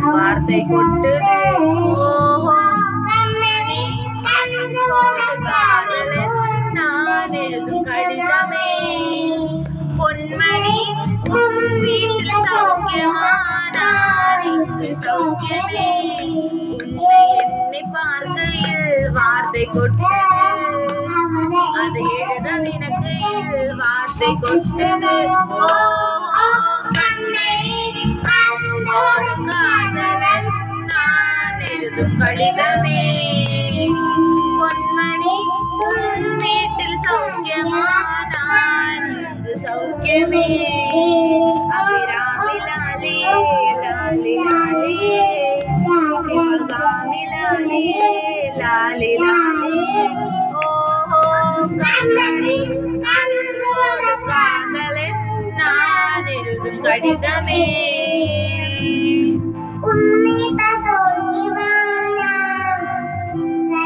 வார்த்தை கொண்டு நான் எழுதும் கடிதமே. பொன்மணி உன் வீட்டில் சௌக்கியமா நான் இங்கு சௌக்கியமே. உன்னை என்னை பார்க்கையில் வார்த்தை கொட்டது அதை எழுத எனக்கு வார்த்தை கொட்டது நான் கடிதமே. பொன்மணி உன் வீட்டில் சௌக்கியமா இங்கு சௌக்கியமே. அபிராமி லாலே லாலி. லாலே சிவகாமி லாலே லாலி. லாலே ஓஹோ காதலன் நான் எழுதும் கடிதமே. உன்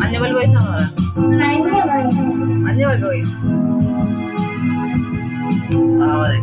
മഞ്ഞവൽ വോയിസ് ആണോ മഞ്ഞവൽ വോയിസ് ആ, മതി.